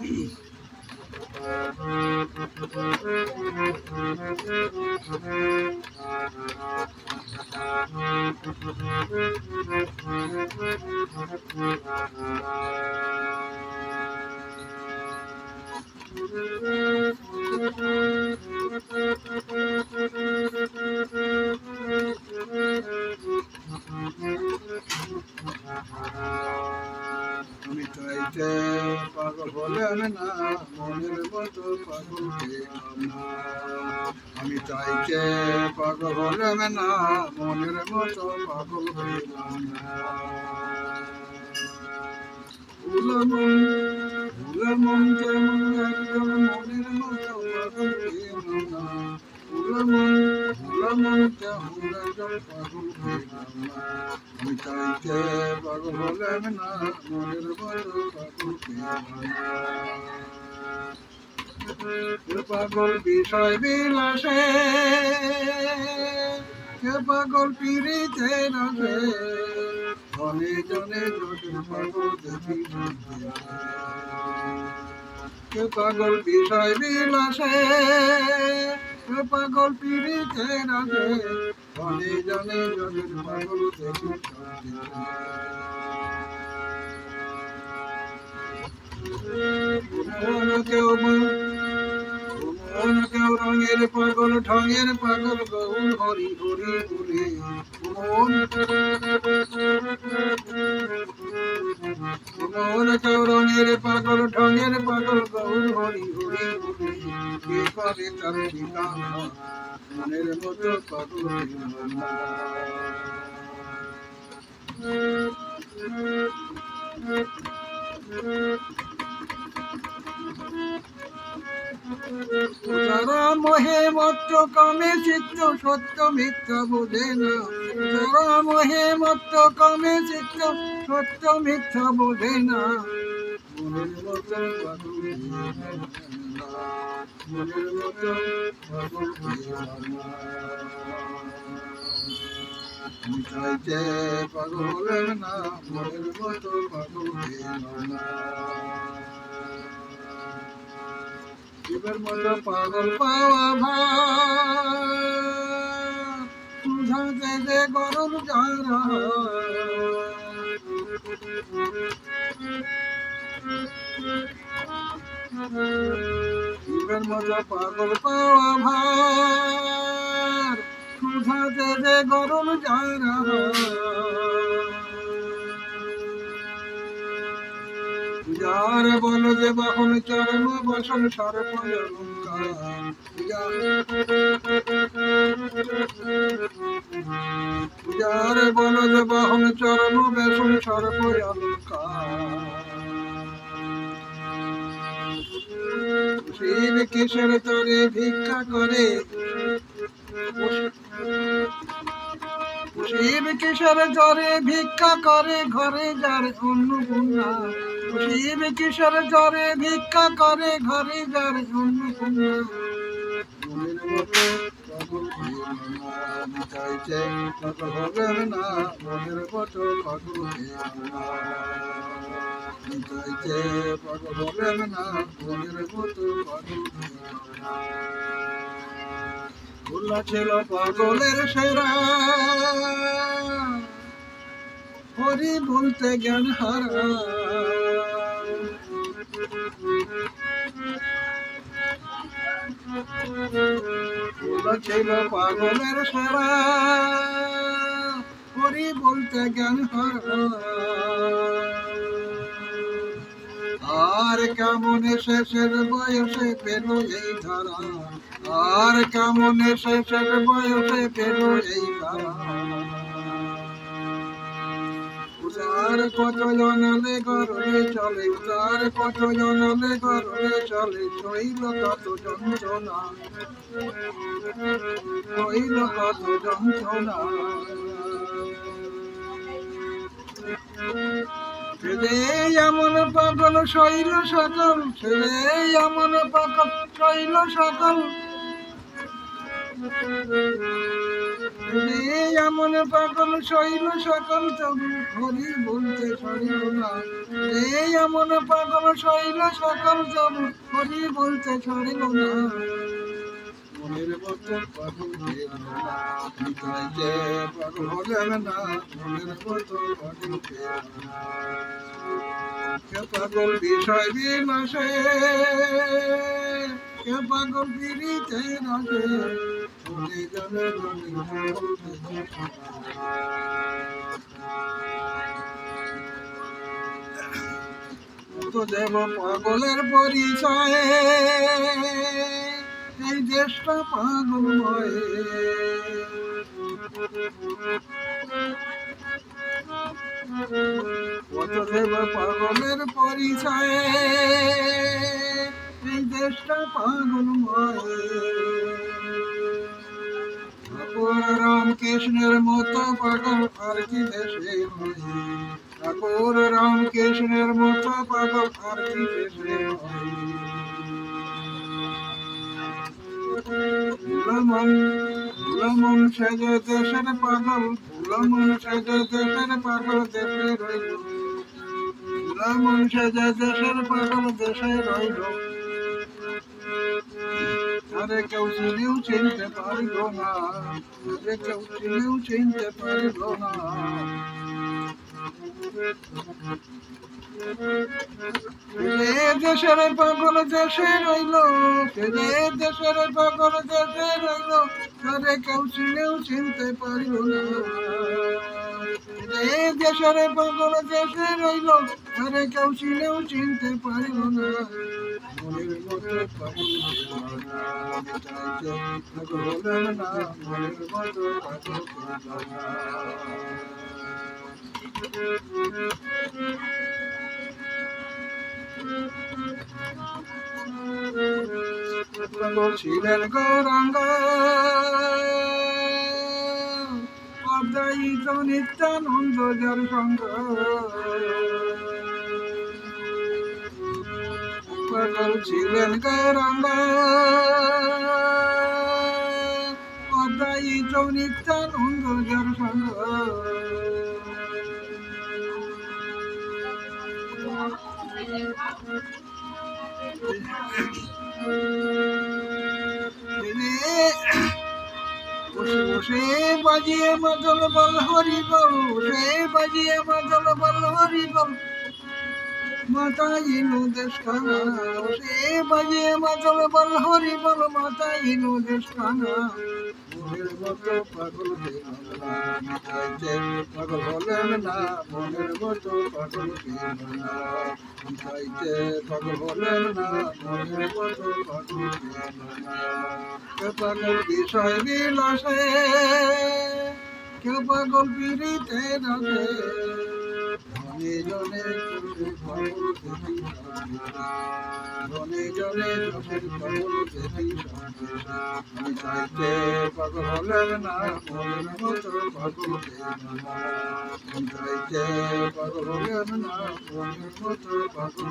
Mm-hmm. পাগল হলাম না মনের মতো পাগল আমি চাইতে পাগল হলাম না মনের মতো পাগল পেলাম না উলমন কেমন একদম মনের মতো পাগল পেলাম না আমি চাইতে পাগল হলাম না পাগল বিষয় বিলাসে কে পাগল পিড়িতে রসে জনে জনে পাগল দেখি কে পাগল বিষয় বিলাসে কে পাগল পিড়িতে রসে জনে জনে পাগল দেখি কেউ মন কেউ রঙের পাগল ঠঙের পাগল গৌর হরি হরি হরি মন কেউ রঙের পাগল ঠঙের পাগল গৌর হরি হরি হরি কে মনের মতো পাগল যারা মোহে মত্ত কামে চিত্ত সত্য মিথ্যা বোঝে না। যারা মোহে মত্ত কামে চিত্ত সত্য মিথ্যা বোঝে না। মনের মতো মনের মতো পাগল হইয়া না। মনের মতো পাগল না শিবের মতো পাগল পাওয়া বুঝাতে যে গরম যারা শিবের মতো পাগল পাওয়া ভাই বুঝাতে যে গরম যারা যার বল যে বাহন চরণ, বসন অলঙ্কার যার বল যে বাহন চরণ, বেসন অলঙ্কার শিব কিশোর তরে ভিক্ষা করে। শিব কিশোর জ্বরে ভিক্ষা করে ঘরে যার অন্নপূর্ণা। শিব কিশোর জ্বরে ভিক্ষা করে ঘরে যার না, ছিল পাগলের সেরা। হরি বলতে জ্ঞান হারা। ছিল পাগলের সেরা, হরি বলতে জ্ঞান হারা। আর কেমন শেষের বয়সে পেল এই ধারা? আর কেমন শেষের বয়সে পেল এই ধারা? উদার কত জনালে গরলে চলে উদার কত জনালে গরলে চলে? শৈল কত যন্ত্রণা, শৈল কত যন্ত্রণা। এমন পাগল, শৈল সকল এমন পাগল, শৈল সকল। এমন পাগল শৈল সকল তবু হরি বলতে সরিল না। রে এমন পাগল শৈল সকল তবু হরি বলতে সরিল না। পাগল হলেন বিষয় বিনাশে পাগল পিড়িতে নাশে তো দেব পাগলের পরিচয়ে এই দেশটা পাগলময় কত দেব পাগলের পরিচয়ে এই দেশটা পাগলময় রামকৃষ্ণের মতো পাগল আর কি দেশে ঠাকুর রামকৃষ্ণের মতো পাগল আর কি দেশে ভুলমন ভুলমন সেজ দেশের পাগল, ভুলমন সেজ দেশের পাগল দেশে রইল। ভুলমন দেশের পাগল দেশে রইল। আরে কেউ চিনিও চিনতে পারিল না। আরে কেউ চিনিও চিনতে পারিল না। দেশের পাগল দেশে রইল দেশের পাগল দেশে রইল। তারে কেউ চিনেও চিনতে পারিল না। যে দেশের পাগল দেশে রইল তারে কেউ চিনেও চিনতে পারিল না মনের মতো পাগল না, মনে মনের মতো পাগল। ছিলেন গৌরাঙ্গ অদ্বৈত নিত্যানন্দ যার সঙ্গ পাগল ছিলেন গৌরাঙ্গ অদ্বৈত নিত্যানন্দ যার বসে বাজিয়ে মাদল বল, হরি বল বসে বাজিয়ে মাদল বল, হরি বল। মাতা ইনু দেশ খানা বসে বাজিয়ে মাদল বল, হরি বল মাতা ইনু দেশ খানা মনের মতো পাগল হইল না, মিটাইতে পাগল হলেন বিষয় বিলাসে কেউ পাগল পিড়িতে জনে জনে দেখি আমি চাইতে পাগল হলেন না মনের মতো পাগল আমি চাইতে পাগল হলেন না মনের মতো পাগল